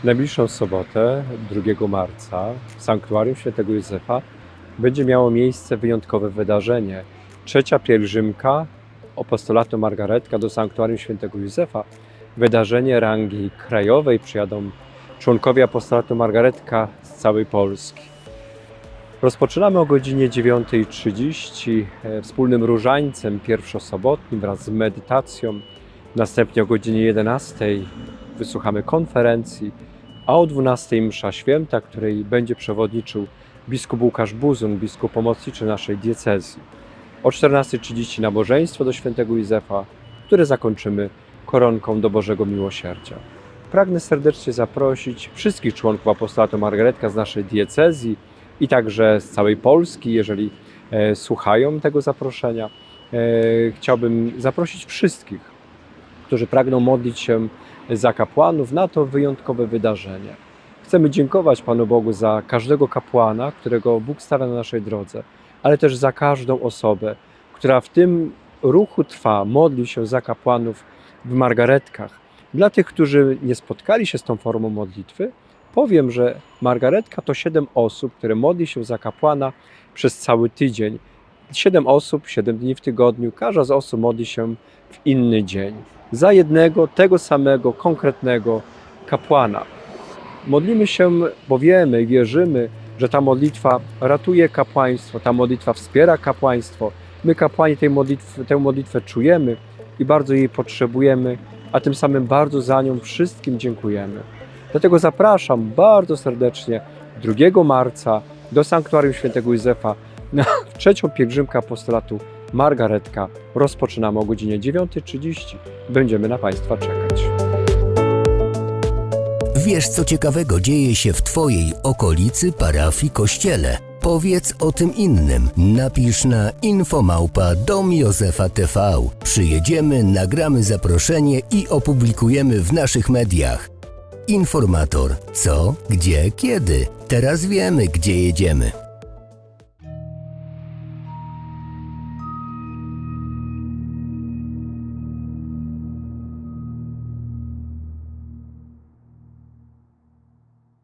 W najbliższą sobotę, 2 marca, w Sanktuarium Świętego Józefa będzie miało miejsce wyjątkowe wydarzenie. Trzecia pielgrzymka apostolatu Margaretka do Sanktuarium Świętego Józefa. Wydarzenie rangi krajowej. Przyjadą członkowie apostolatu Margaretka z całej Polski. Rozpoczynamy o godzinie 9.30 e, wspólnym różańcem pierwszosobotnim wraz z medytacją. Następnie o godzinie 11.00 wysłuchamy konferencji, a o 12.00 msza święta, której będzie przewodniczył biskup Łukasz Buzun, biskup pomocniczy naszej diecezji. O 14.30 nabożeństwo do świętego Józefa, które zakończymy koronką do Bożego Miłosierdzia. Pragnę serdecznie zaprosić wszystkich członków apostolatu Margaretka z naszej diecezji i także z całej Polski, jeżeli e, słuchają tego zaproszenia. E, chciałbym zaprosić wszystkich, którzy pragną modlić się za kapłanów na to wyjątkowe wydarzenie. Chcemy dziękować Panu Bogu za każdego kapłana, którego Bóg stawia na naszej drodze, ale też za każdą osobę, która w tym ruchu trwa, modli się za kapłanów w margaretkach. Dla tych, którzy nie spotkali się z tą formą modlitwy, powiem, że margaretka to siedem osób, które modli się za kapłana przez cały tydzień. Siedem osób, siedem dni w tygodniu, każda z osób modli się w inny dzień. Za jednego, tego samego, konkretnego kapłana. Modlimy się, bo wiemy wierzymy, że ta modlitwa ratuje kapłaństwo, ta modlitwa wspiera kapłaństwo. My, kapłani, tej modlitwy, tę modlitwę czujemy i bardzo jej potrzebujemy, a tym samym bardzo za nią wszystkim dziękujemy. Dlatego zapraszam bardzo serdecznie 2 marca do Sanktuarium Świętego Józefa na trzecią pielgrzymkę apostolatu Margaretka. Rozpoczynamy o godzinie 9.30. Będziemy na Państwa czekać. Wiesz, co ciekawego dzieje się w Twojej okolicy, parafii, kościele? Powiedz o tym innym. Napisz na infomałpa dom Józefa TV. Przyjedziemy, nagramy zaproszenie i opublikujemy w naszych mediach. Informator. Co, gdzie, kiedy. Teraz wiemy, gdzie jedziemy.